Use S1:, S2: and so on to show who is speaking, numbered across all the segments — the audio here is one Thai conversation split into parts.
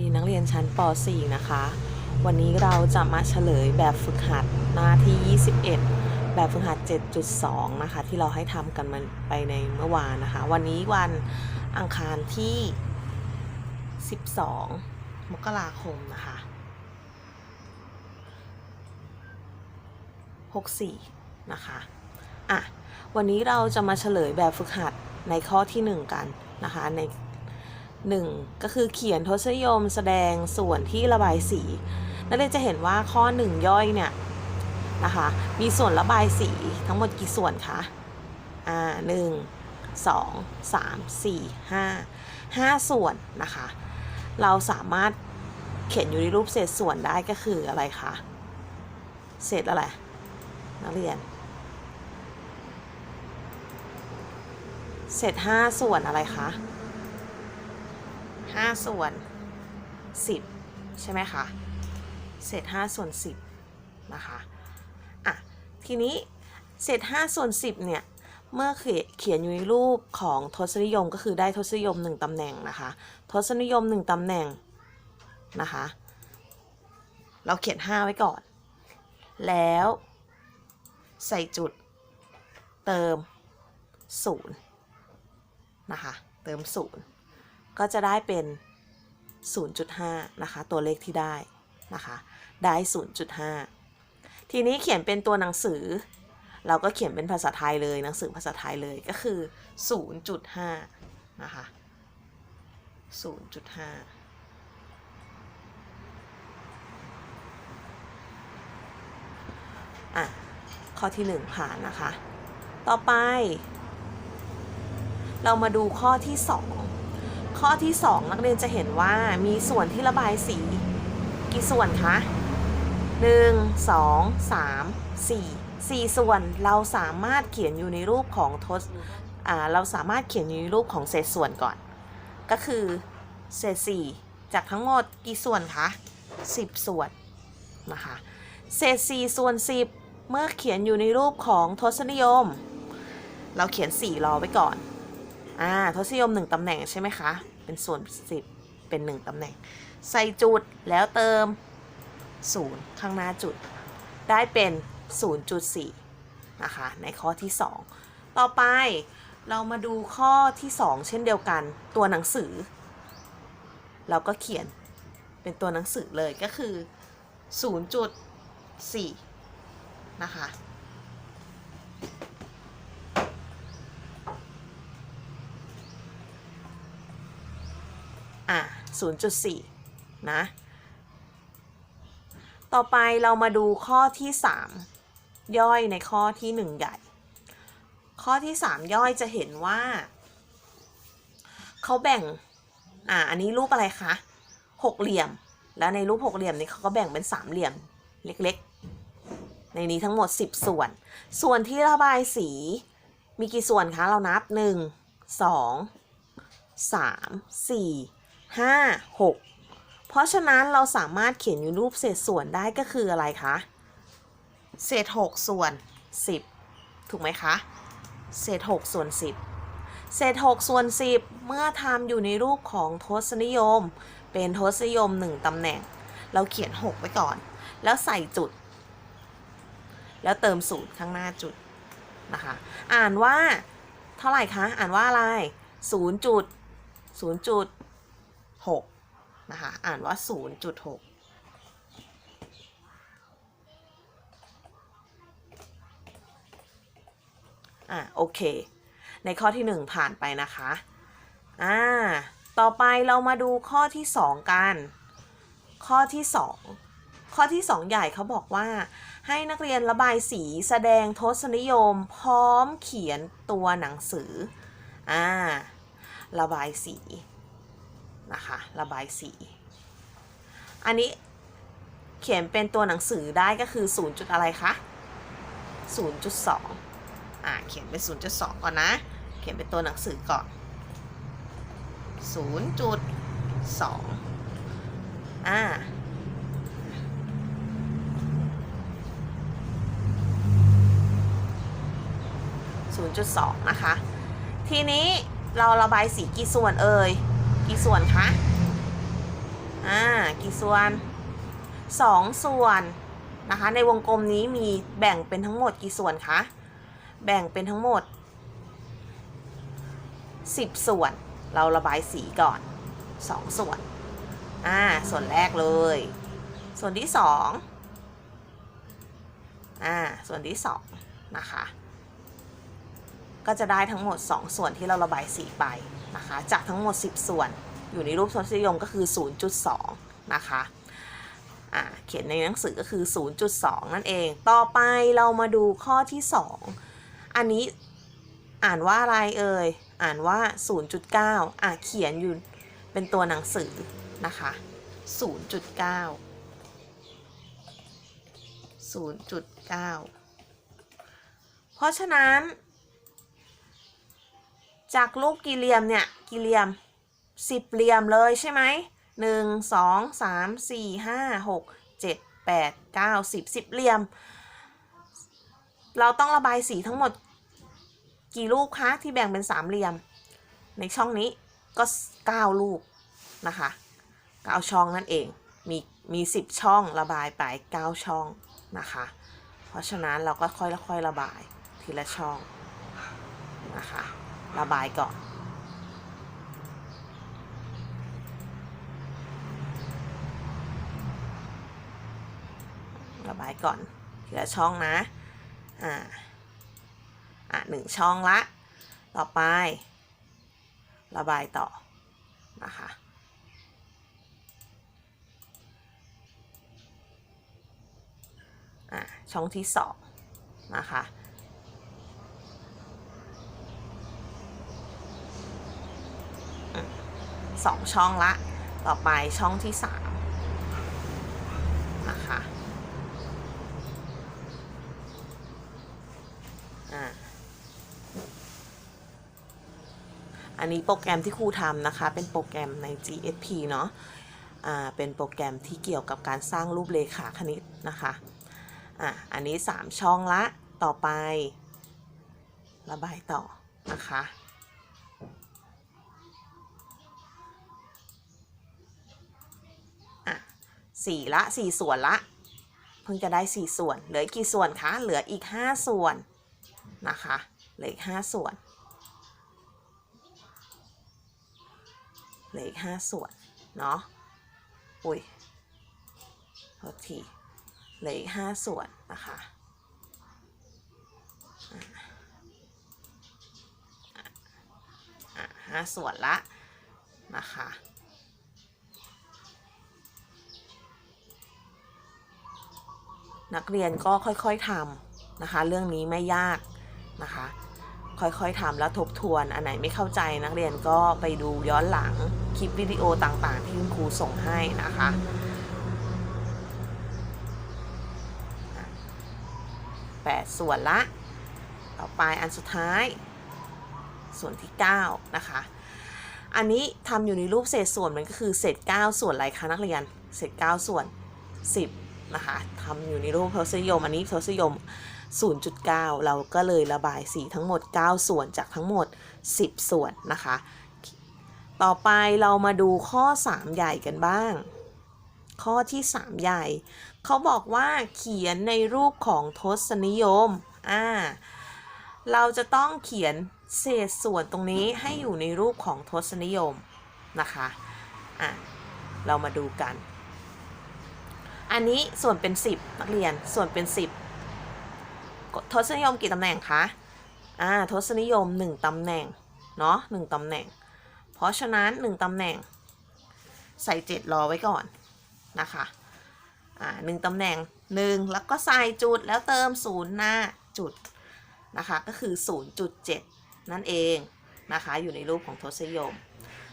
S1: ดีนักเรียนชั้นป .4 นะคะ วันนี้เราจะมาเฉลยแบบฝึกหัดหน้าที่ 21 แบบฝึกหัด 7.2 นะคะ ที่เราให้ทำกันมาไปในเมื่อวานนะคะ วันนี้วันอังคารที่ 12 มกราคมนะคะ 64 นะคะอะวันนี้เราจะมาเฉลยแบบฝึกหัดในข้อที่ 1 กันนะคะใน 1 ก็คือเขียนทศนิยมแสดงส่วนที่ระบายสีนักเรียนจะเห็นว่าข้อ 1 ย่อยเนี่ยนะคะมีส่วนระบายสีทั้งหมดกี่ส่วนคะอ่าหนึ่งสองสามสี่ห้าห้าส่วนนะคะ เราสามารถเขียนอยู่ในรูปเศษส่วนได้ก็คืออะไรคะเศษอะไรนักเรียน เศษห้าส่วนอะไรคะ 5 ส่วน 10 ใช่ไหมคะ เศษ 5 ส่วน 10 นะคะอะทีนี้เศษ 5 ส่วน 10 เนี่ย เมื่อเขียนอยู่ในรูปของทศนิยมก็คือได้ทศนิยม 1 ตำแหน่งนะคะ ทศนิยม 1 ตำแหน่งนะคะ เราเขียน 5 ไว้ก่อน แล้วใส่จุดเติม 0 นะคะ เติม 0 ก็จะได้เป็น 0.5 นะคะ ตัวเลขที่ได้นะคะ ได้ 0.5 ทีนี้เขียนเป็นตัวหนังสือ เราก็เขียนเป็นภาษาไทยเลยหนังสือภาษาไทยเลยก็คือ 0.5 นะคะ 0.5อะข้อที่ 1 ผ่านนะคะ ต่อไป เรามาดูข้อที่ 2 ข้อที่ 2 นักเรียนจะเห็นว่ามีส่วนที่ระบายสี กี่ส่วนคะ 1 2 3 4 4 ส่วนเราสามารถเขียนอยู่ในรูปของทศอ่าเราสามารถเขียนอยู่ในรูปของเศษส่วนก่อน ก็คือเศษ4จากทั้งหมดกี่ส่วนคะ 10 ส่วนนะคะ เศษ4ส่วน 10 เมื่อเขียนอยู่ในรูปของทศนิยม เราเขียน 4 รอไว้ก่อนอ่าทศนิยม 1ตำแหน่งใช่ไหมคะ เป็นส่วน 10 เป็น 1ตำแหน่ง ใส่จุดแล้วเติม 0 ข้างหน้าจุด ได้เป็น 0.4 นะคะ ในข้อที่ 2 ต่อไปเรามาดูข้อที่ 2 เช่นเดียวกันตัวหนังสือ เราก็เขียนเป็นตัวหนังสือเลยก็คือ 0.4 นะคะ อะ0.4 นะ ต่อไปเรามาดูข้อที่ 3 ย่อยในข้อที่ 1 ใหญ่ ข้อที่ 3 ย่อยจะเห็นว่า เขาแบ่ง อ่า อันนี้รูปอะไรคะหกเหลี่ยม แล้วในรูปหกเหลี่ยมนี้เขาก็แบ่งเป็นสามเหลี่ยมเล็กๆ ในนี้ทั้งหมด 10 ส่วน ส่วนที่ระบายสี มีกี่ส่วนคะ เรานับ 1 2 3 4 5 6 เพราะฉะนั้นเราสามารถเขียนอยู่รูปเศษส่วนได้ก็คืออะไรคะ เศษ 6 ส่วน 10 ถูกไหมคะ เศษ 6 ส่วน 10 เศษ 6 ส่วน 10 เมื่อทำอยู่ในรูปของทศนิยม เป็นทศนิยม 1ตำแหน่ง เราเขียน 6 ไว้ก่อน แล้วใส่จุด แล้วเติมศูนย์ข้างหน้าจุดนะคะ อ่านว่าเท่าไหร่คะ อ่านว่าอะไร 0 จุด 0 จุด นะคะ อ่านว่า 0.6อะโอเค ในข้อที่ 1 ผ่านไปนะคะอ่าต่อไปเรามาดูข้อที่ 2 กัน ข้อที่ 2 ข้อที่ 2 ใหญ่เขาบอกว่า ให้นักเรียนระบายสีแสดงทศนิยม พร้อมเขียนตัวหนังสืออ่าระบายสี นะคะ ระบายสี อันนี้เขียนเป็นตัวหนังสือได้ก็คือ0จุดอะไรคะ0.2อ่าเขียนเป็น 0.2 ก่อนนะ เขียนเป็นตัวหนังสือก่อน 0.2อ่า0.2 นะคะ ทีนี้เราระบายสีกี่ส่วนเอ่ย กี่ส่วนคะ อ่า กี่ส่วนสองส่วนนะคะ ในวงกลมนี้มีแบ่งเป็นทั้งหมดกี่ส่วนคะ แบ่งเป็นทั้งหมด 10 ส่วน เราระบายสีก่อน 2 ส่วน อ่า ส่วนแรกเลย ส่วนที่ 2 อ่า ส่วนที่ 2 นะคะ ก็จะได้ทั้งหมด 2 ส่วนที่เราระบายสีไปนะคะ จากทั้งหมด 10 ส่วน อยู่ในรูปทศนิยมก็คือ 0.2 นะคะเขียนในหนังสือก็คือ 0.2 นั่นเอง ต่อไปเรามาดูข้อที่ 2 อันนี้อ่านว่าอะไรเอ่ย อ่านว่า 0.9 อะเขียนอยู่เป็นตัวหนังสือนะคะ 0.9 0.9 เพราะฉะนั้น จากรูปกี่เหลี่ยมเนี่ยกี่เหลี่ยม10เหลี่ยมเลยใช่ไหม1 2 3 4 5 6 7 8 9 10 10เหลี่ยม เราต้องระบายสีทั้งหมด กี่รูปคะที่แบ่งเป็นสามเหลี่ยม ในช่องนี้ก็9รูปนะคะ9ช่องนั่นเองมีมี10ช่องระบายไป9ช่องนะคะ เพราะฉะนั้นเราก็ค่อยๆระบายทีละช่องนะคะ ระบายก่อน ระบายก่อนทีละช่องนะ อ่า อะหนึ่งช่องละ ต่อไประบายต่อ นะคะอะช่องที่สองนะคะ 2 ช่องละ ต่อไปช่องที่ 3 นะคะอันนี้โปรแกรมที่ครูทำนะคะ เป็นโปรแกรมใน GSP เนาะอ่เป็นโปรแกรมที่เกี่ยวกับการสร้างรูปเลขาคณิตนะคะอ,ะอันนี้ 3 ช่องละต่อไประบายต่อนะคะ สี่ละสี่ส่วนละ เพิ่งจะได้4ส่วน เหลือกี่ส่วนคะ เหลืออีก5ส่วนนะคะ เหลืออีก5ส่วน เหลืออีก5ส่วน เนาะ อุ้ยโทษที เหลืออีก5ส่วนนะคะห้าส่วนละนะคะ นักเรียนก็ค่อยๆทำนะคะ เรื่องนี้ไม่ยากนะคะ ค่อยๆทำแล้วทบทวนอันไหนไม่เข้าใจนักเรียนก็ไปดูย้อนหลังคลิปวิดีโอต่างๆ ที่คุณครูส่งให้นะคะแปดส่วนละ ต่อไปอันสุดท้าย ส่วนที่ 9 นะคะ อันนี้ทำอยู่ในรูปเศษส่วนมันก็คือเศษ 9 ส่วนอะไรคะนักเรียน เศษ 9 ส่วน 10 นะคะทำอยู่ในรูปทศนิยม อันนี้ทศนิยม 0.9 เราก็เลยระบายสีทั้งหมด 9 ส่วนจากทั้งหมด 10 ส่วนนะคะ ต่อไปเรามาดูข้อ 3 ใหญ่กันบ้าง ข้อที่ 3 ใหญ่ เขาบอกว่าเขียนในรูปของทศนิยม อ่า เราจะต้องเขียนเศษส่วนตรงนี้ให้อยู่ในรูปของทศนิยมนะคะ อะ เรามาดูกัน อันนี้ส่วนเป็น 10 นักเรียนส่วนเป็น 10 ทศนิยมกี่ตำแหน่งคะอ่าทศนิยม 1ตำแหน่งเนาะ1ตำแหน่ง เพราะฉะนั้น 1ตำแหน่ง ใส่ 7 รอไว้ก่อนนะคะอ่าหนึ่งตำแหน่ง 1 แล้วก็ใส่จุดแล้วเติม 0 หน้าจุดนะคะก็คือ 0.7 นั่นเองนะคะอยู่ในรูปของทศนิยม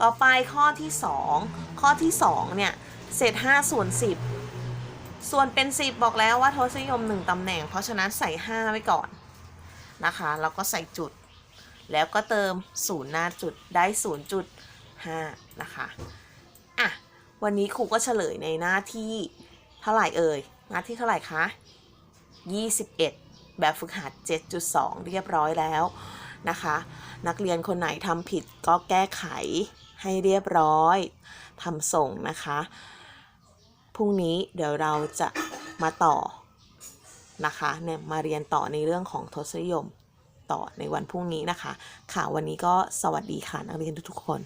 S1: ต่อไปข้อที่ 2 ข้อที่2เนี่ยเศษ5ส่วน10 ส่วนเป็น 10 บอกแล้วว่าทศนิยม 1ตำแหน่ง เพราะฉะนั้นใส่ 5 ไว้ก่อนนะคะแล้วก็ใส่จุด แล้วก็เติม0หน้าจุดได้0.5นะคะอะวันนี้ครูก็เฉลยในหน้าที่เท่าไหร่เอ่ยหน้าที่เท่าไหร่คะ21แบบฝึกหัด 7.2 เรียบร้อยแล้วนะคะ นักเรียนคนไหนทำผิดก็แก้ไขให้เรียบร้อยทำส่งนะคะ พรุ่งนี้เดี๋ยวเราจะมาต่อนะคะเนี่ยมาเรียนต่อในเรื่องของทศนิยมต่อในวันพรุ่งนี้นะคะ ค่ะวันนี้ก็สวัสดีค่ะนักเรียนทุกๆคน